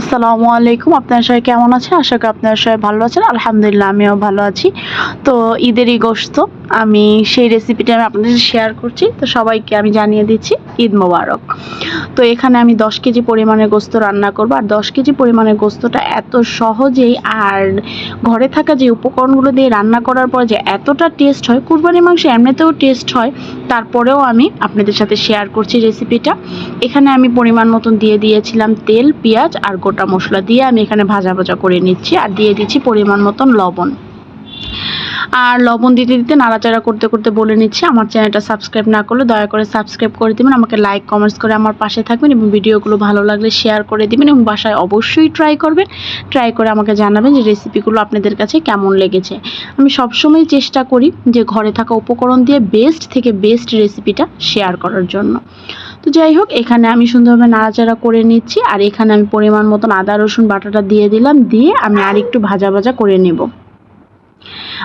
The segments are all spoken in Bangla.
আসসালামু আলাইকুম। আপনারা সবাই কেমন আছেন? আশা করি আপনারা সবাই ভালো আছেন। আলহামদুলিল্লাহ, আমিও ভালো আছি। তো ঈদেরই গোশত, আমি সেই রেসিপিটা আমি আপনাদের শেয়ার করছি। তো সবাইকে আমি জানিয়ে দিচ্ছি, ঈদ মোবারক। তো এখানে আমি দশ কেজি পরিমাণের গোস্ত রান্না করব। আর দশ কেজি পরিমাণের গোস্তটা এত সহজেই আর ঘরে থাকা যে উপকরণগুলো দিয়ে রান্না করার পর যে এতটা টেস্ট হয় কুরবানি মাংস এমনিতেও টেস্ট হয়, তারপরেও আমি আপনাদের সাথে শেয়ার করছি রেসিপিটা এখানে আমি পরিমাণ মতন দিয়ে দিয়েছিলাম তেল, পেঁয়াজ আর গোটা মশলা দিয়ে আমি এখানে ভাজা ভাজা করে নিচ্ছি আর দিয়ে দিচ্ছি পরিমাণ মতন লবণ। আর লবণ দিতে দিতে নাড়াচাড়া করতে করতে বলে নিচ্ছি, আমার চ্যানেলটা সাবস্ক্রাইব না করলে দয়া করে সাবস্ক্রাইব করে দেবেন, আমাকে লাইক, কমেন্টস করে আমার পাশে থাকবেন এবং ভিডিওগুলো ভালো লাগলে শেয়ার করে দিবেন এবং বাসায় অবশ্যই ট্রাই করবেন, ট্রাই করে আমাকে জানাবেন যে রেসিপিগুলো আপনাদের কাছে কেমন লেগেছে। আমি সবসময় চেষ্টা করি যে ঘরে থাকা উপকরণ দিয়ে বেস্ট থেকে বেস্ট রেসিপিটা শেয়ার করার জন্য। তো যাই হোক, এখানে আমি সুন্দরভাবে নাড়াচাড়া করে নিচ্ছি, আর এখানে আমি পরিমাণ মতন আদা, রসুন, বাটাটা দিয়ে দিলাম, দিয়ে আমি আরেকটু ভাজা ভাজা করে নেব।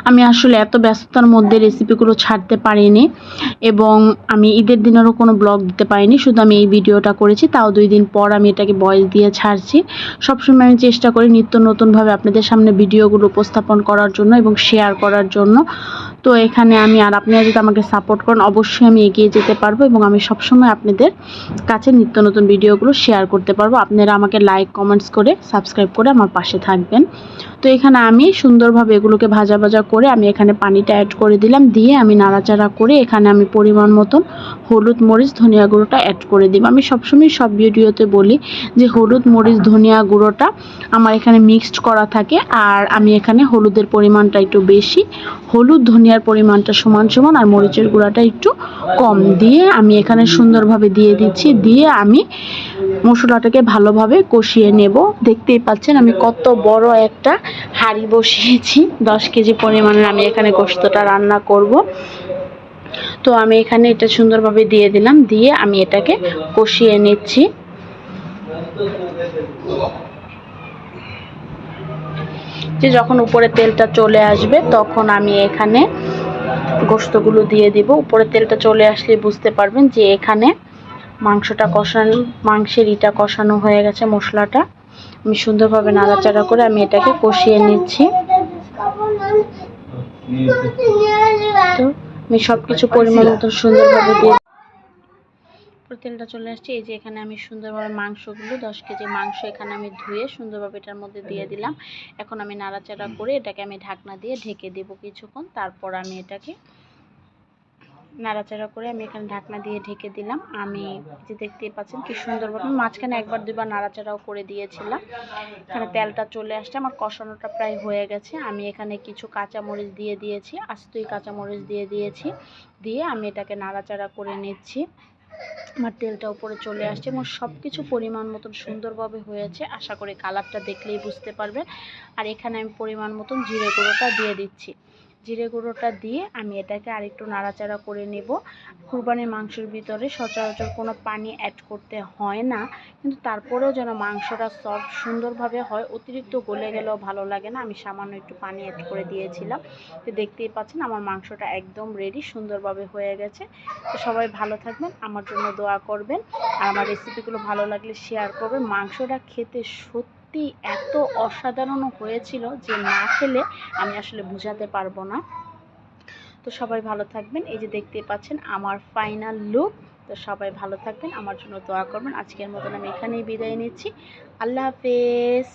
আমি আসলে এত ব্যস্ততার মধ্যে রেসিপিগুলো ছাড়তে পারিনি, এবং আমি ঈদের দিনেরও কোনো ব্লগ দিতে পারিনি, শুধু আমি এই ভিডিওটা করেছি, তাও দুই দিন পর আমি এটাকে ভয়েস দিয়ে ছাড়ছি। সবসময় আমি চেষ্টা করি নিত্য নতুনভাবে আপনাদের সামনে ভিডিওগুলো উপস্থাপন করার জন্য এবং শেয়ার করার জন্য। তো এখানে আমি আর আপনারা যদি আমাকে সাপোর্ট করেন, অবশ্যই আমি এগিয়ে যেতে পারব এবং আমি সবসময় আপনাদের কাছে নিত্য নতুন ভিডিওগুলো শেয়ার করতে পারব। আপনারা আমাকে লাইক কমেন্টস করে সাবস্ক্রাইব করে আমার পাশে থাকবেন। তো এখানে আমি সুন্দরভাবে এগুলোকে ভাজা ভাজা করে আমি এখানে পানিটা অ্যাড করে দিলাম, দিয়ে আমি নাড়াচাড়া করে এখানে আমি পরিমাণ মতন হলুদ, মরিচ, ধনিয়া গুঁড়োটা অ্যাড করে দিব। আমি সবসময় সব ভিডিওতে বলি যে হলুদ, মরিচ, ধনিয়া গুঁড়োটা আমার এখানে মিক্সড করা থাকে, আর আমি এখানে হলুদের পরিমাণটা একটু বেশি। হলুদ ধনিয়ার পরিমাণটা সমান সমান আর মরিচের গুঁড়াটা একটু কম দিয়ে আমি এখানে সুন্দরভাবে দিয়ে দিচ্ছি, দিয়ে আমি মশলাটাকে ভালোভাবে কষিয়ে নেব। দেখতেই পাচ্ছেন আমি কত বড় একটা হাঁড়ি বসিয়েছি। দশ কেজি পরিমাণের আমি এখানে গোস্তটা রান্না করব। তো আমি এখানে এটা সুন্দরভাবে দিয়ে দিলাম, দিয়ে আমি এটাকে কষিয়ে নিচ্ছি। যে যখন উপরে তেলটা চলে আসবে, তখন আমি এখানে গোস্তগুলো দিয়ে দিব। উপরে তেলটা চলে আসলে বুঝতে পারবেন যে এখানে মাংসটা কষানো, মাংসের ইটা কষানো হয়ে গেছে মশলাটা। আমি সুন্দরভাবে নাড়াচাড়া করে আমি এটাকে কষিয়ে নিচ্ছি। তো আমি সব কিছু পরিমাণ মতো সুন্দরভাবে দিয়ে তেলটা চলে আসছে। এই যে এখানে আমি সুন্দরভাবে মাংসগুলো, দশ কেজি মাংস এখানে আমি ধুয়ে সুন্দরভাবে এটার মধ্যে দিয়ে দিলাম। এখন আমি নাড়াচাড়া করে এটাকে আমি ঢাকনা দিয়ে ঢেকে দেব কিছুক্ষণ। তারপর আমি এটাকে নাড়াচাড়া করে আমি এখানে ঢাকনা দিয়ে ঢেকে দিলাম। আমি যে দেখতেই পাচ্ছেন কি সুন্দরভাবে মাঝখানে একবার দুবার নাড়াচাড়াও করে দিয়েছিলাম। এখানে তেলটা চলে আসছে, আমার কষানোটা প্রায় হয়ে গেছে। আমি এখানে কিছু কাঁচামরিচ দিয়ে দিয়েছি, আস্তই কাঁচামরিচ দিয়ে দিয়েছি, দিয়ে আমি এটাকে নাড়াচাড়া করে নিচ্ছি। আমার তেলটা উপরে চলে আসছে এবং সব কিছু পরিমাণ মতন সুন্দরভাবে হয়েছে। আশা করি কালারটা দেখলেই বুঝতে পারবেন। আর এখানে আমি পরিমাণ মতন জিরে গুঁড়োটা দিয়ে দিচ্ছি। জিরে গুঁড়োটা দিয়ে আমি এটাকে আরেকটু নাড়াচাড়া করে নেব। কুরবানির মাংসের ভিতরে সচরাচর কোনো পানি অ্যাড করতে হয় না, কিন্তু তারপরেও যেন মাংসটা সফট সুন্দরভাবে হয়, অতিরিক্ত গলে গেলেও ভালো লাগে না। আমি সামান্য একটু পানি অ্যাড করে দিয়েছিলাম। তো দেখতেই পাচ্ছেন আমার মাংসটা একদম রেডি সুন্দরভাবে হয়ে গেছে। তো সবাই ভালো থাকবেন, আমার জন্য দোয়া করবেন। আর আমার রেসিপিগুলো ভালো লাগলে শেয়ার করবেন। মাংসটা খেতে সত্যি সত্যি এত অসাধারণ হয়েছিল যে না খেলে আমি আসলে বোঝাতে পারব না। তো সবাই ভালো থাকবেন। এই যে দেখতে পাচ্ছেন আমার ফাইনাল লুক তো সবাই ভালো থাকবেন। আমার জন্য দোয়া করবেন। আজকের মতন আমি এখানেই বিদায় নিচ্ছি। আল্লাহ হাফেজ।